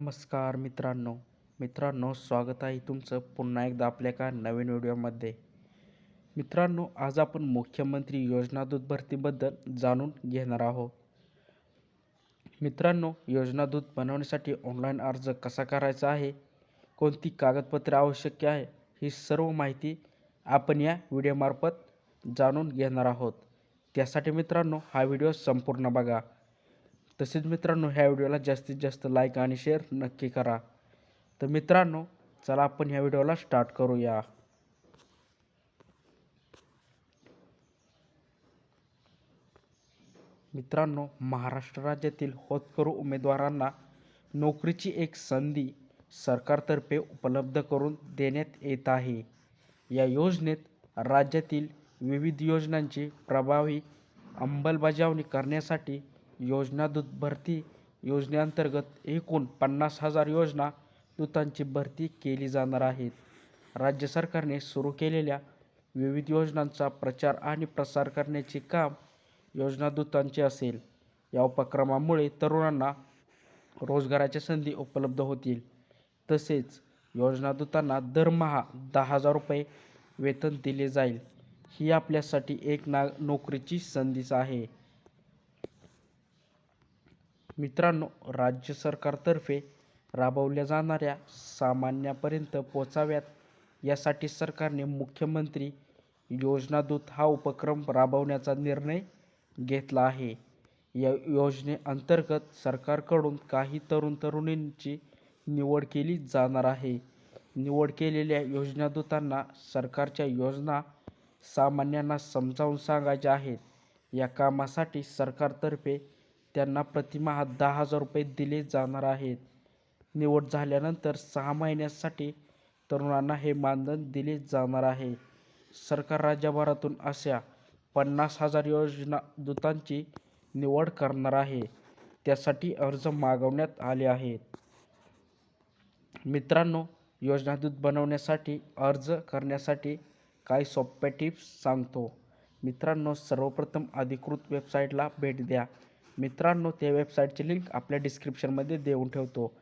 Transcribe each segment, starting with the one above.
नमस्कार मित्रांनो. मित्रांनो स्वागत आहे तुमचं पुन्हा एकदा आपल्या एका नवीन व्हिडिओमध्ये. मित्रांनो आज आपण मुख्यमंत्री योजनादूत भरतीबद्दल जाणून घेणार आहोत. मित्रांनो योजनादूत बनवण्यासाठी ऑनलाईन अर्ज कसा करायचा आहे? कोणती कागदपत्रे आवश्यक आहे? ही सर्व माहिती आपण या व्हिडिओमार्फत जाणून घेणार आहोत. त्यासाठी मित्रांनो हा व्हिडिओ संपूर्ण बघा. तसेच मित्रांनो ह्या व्हिडिओला जास्तीत जास्त लाईक आणि शेअर नक्की करा. तर मित्रांनो चला आपण ह्या व्हिडिओला स्टार्ट करूया. मित्रांनो महाराष्ट्र राज्यातील होतकरू उमेदवारांना नोकरीची एक संधी सरकारतर्फे उपलब्ध करून देण्यात येत आहे. या योजनेत राज्यातील विविध योजनांची प्रभावी अंमलबजावणी करण्यासाठी योजना दूध भरती योजनेअंतर्गत एकूण पन्नास हजार योजना दूतांची भरती केली जाणार आहेत. राज्य सरकारने सुरू केलेल्या विविध योजनांचा प्रचार आणि प्रसार करण्याचे काम योजना दूतांचे असेल. या उपक्रमामुळे तरुणांना रोजगाराच्या संधी उपलब्ध होतील. तसेच योजना दूतांना दरमहा दहा हजार रुपये वेतन दिले जाईल. ही आपल्यासाठी एक ना नोकरीची संधीच आहे. मित्रांनो राज्य सरकारतर्फे राबवल्या जाणाऱ्या सामान्यापर्यंत पोचाव्यात यासाठी सरकारने मुख्यमंत्री योजनादूत हा उपक्रम राबवण्याचा निर्णय घेतला आहे. या योजनेअंतर्गत सरकारकडून काही तरुण तरुणींची निवड केली जाणार आहे. निवड केलेल्या योजनादूतांना सरकारच्या योजना सामान्यांना समजावून सांगायच्या आहेत. या कामासाठी सरकारतर्फे त्यांना प्रतिमाह दहा हजार रुपये दिले जाणार आहेत. निवड झाल्यानंतर सहा महिन्यासाठी तरुणांना हे मानधन दिले जाणार आहे. सरकार राज्यभरातून अशा पन्नास हजार योजना दूतांची निवड करणार आहे. त्यासाठी अर्ज मागवण्यात आले आहेत. मित्रांनो योजना दूत बनवण्यासाठी अर्ज करण्यासाठी काही सोप्या टिप्स सांगतो. मित्रांनो सर्वप्रथम अधिकृत वेबसाईटला भेट द्या. मित्रांनो त्या वेबसाईटची लिंक आपल्या डिस्क्रिप्शनमध्ये देऊन ठेवतो.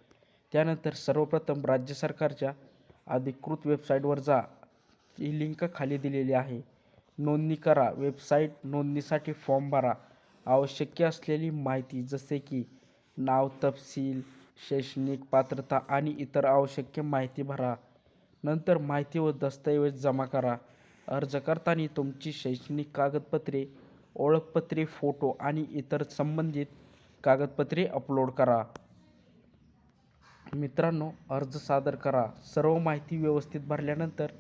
त्यानंतर सर्वप्रथम राज्य सरकारच्या अधिकृत वेबसाईटवर जा. ही लिंक खाली दिलेली आहे. नोंदणी करा. वेबसाईट नोंदणीसाठी फॉर्म भरा. आवश्यक असलेली माहिती जसे की नाव तपशील शैक्षणिक पात्रता आणि इतर आवश्यक माहिती भरा. नंतर माहिती व दस्तऐवज जमा करा. अर्ज करताना तुमची शैक्षणिक कागदपत्रे ओळखपत्रे फोटो आणि इतर संबंधित कागदपत्रे अपलोड करा. मित्रांनो अर्ज सादर करा. सर्व माहिती व्यवस्थित भरल्यानंतर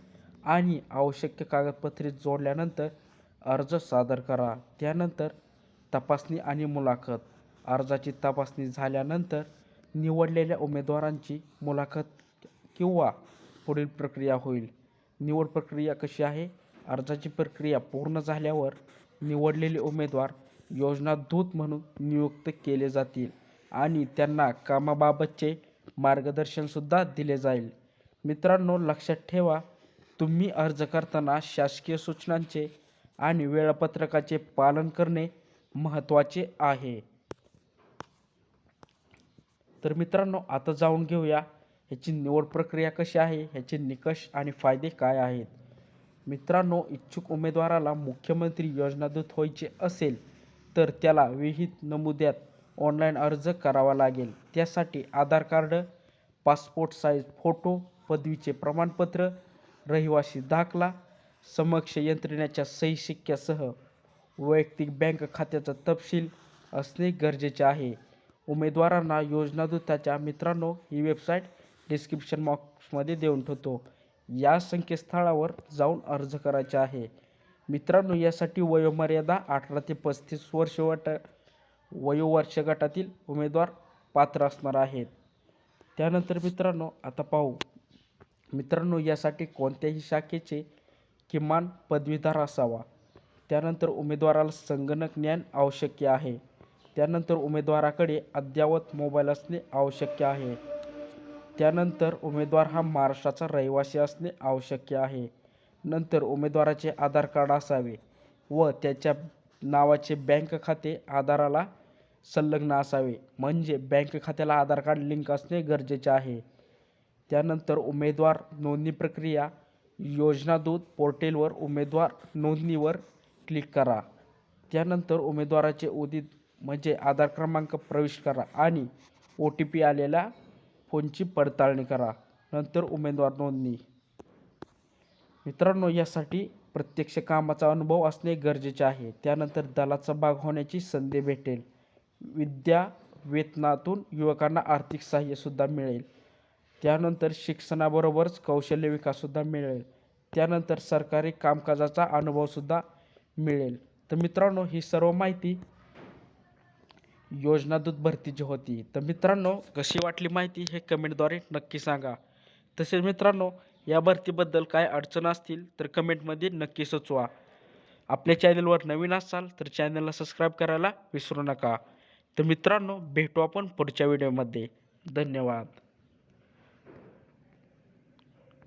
आणि आवश्यक कागदपत्रे जोडल्यानंतर अर्ज सादर करा. त्यानंतर तपासणी आणि मुलाखत. अर्जाची तपासणी झाल्यानंतर निवडलेल्या उमेदवारांची मुलाखत किंवा पुढील प्रक्रिया होईल. निवड प्रक्रिया कशी आहे? अर्जाची प्रक्रिया पूर्ण झाल्यावर निवडलेले उमेदवार योजना दूत म्हणून नियुक्त केले जातील आणि त्यांना कामाबाबतचे मार्गदर्शनसुद्धा दिले जाईल. मित्रांनो लक्षात ठेवा तुम्ही अर्ज करताना शासकीय सूचनांचे आणि वेळापत्रकाचे पालन करणे महत्त्वाचे आहे. तर मित्रांनो आता जाऊन घेऊया ह्याची निवड प्रक्रिया कशी आहे ह्याचे निकष आणि फायदे काय आहेत? मित्रांनो इच्छुक उमेदवाराला मुख्यमंत्री योजनादूत व्हायचे असेल तर त्याला विहित नमुद्यात ऑनलाईन अर्ज करावा लागेल. त्यासाठी Aadhaar card passport size photo पदवीचे प्रमाणपत्र रहिवासी दाखला समक्ष यंत्रणेच्या सही शिक्क्यासह वैयक्तिक बँक खात्याचा तपशील असणे गरजेचे आहे. उमेदवारांना योजनादूताच्या मित्रांनो ही वेबसाईट डिस्क्रिप्शन बॉक्समध्ये देऊन ठेवतो. या संकेतस्थळावर जाऊन अर्ज करायचे आहे. मित्रांनो यासाठी वयोमर्यादा अठरा ते पस्तीस वर्ष वट वयोवर्ष गटातील उमेदवार पात्र असणार आहेत. त्यानंतर मित्रांनो आता पाहू. मित्रांनो यासाठी कोणत्याही शाखेचे किमान पदवीधर असावा. त्यानंतर उमेदवाराला संगणक ज्ञान आवश्यक आहे. त्यानंतर उमेदवाराकडे अद्ययावत मोबाईल असणे आवश्यक आहे. त्यानंतर उमेदवार हा महाराष्ट्राचा रहिवासी असणे आवश्यक आहे. नंतर उमेदवाराचे आधार कार्ड असावे व त्याच्या नावाचे बँक खाते आधाराला संलग्न असावे. म्हणजे बँक खात्याला आधार कार्ड लिंक असणे गरजेचे आहे. त्यानंतर उमेदवार नोंदणी प्रक्रिया योजना दूत उमेदवार नोंदणीवर क्लिक करा. त्यानंतर उमेदवाराचे उदित म्हणजे आधार क्रमांक प्रवेश करा आणि ओ टी पी आलेला फोनची पडताळणी करा. नंतर उमेदवार नोंदणी. मित्रांनो यासाठी प्रत्यक्ष कामाचा अनुभव असणे गरजेचे आहे. त्यानंतर दलाचा भाग होण्याची संधी भेटेल. विद्या वेतनातून युवकांना आर्थिक सहाय्यसुद्धा मिळेल. त्यानंतर शिक्षणाबरोबरच कौशल्य विकाससुद्धा मिळेल. त्यानंतर सरकारी कामकाजाचा अनुभवसुद्धा मिळेल. तर मित्रांनो ही सर्व माहिती योजनादूत भरतीची होती. तर मित्रांनो कशी वाटली माहिती हे कमेंटद्वारे नक्की सांगा. तसेच मित्रांनो या भरतीबद्दल काय अडचण असतील तर कमेंटमध्ये नक्की सुचवा. आपल्या चॅनलवर नवीन असाल तर चॅनलला सबस्क्राईब करायला विसरू नका. तर मित्रांनो भेटू आपण पुढच्या व्हिडिओमध्ये. धन्यवाद.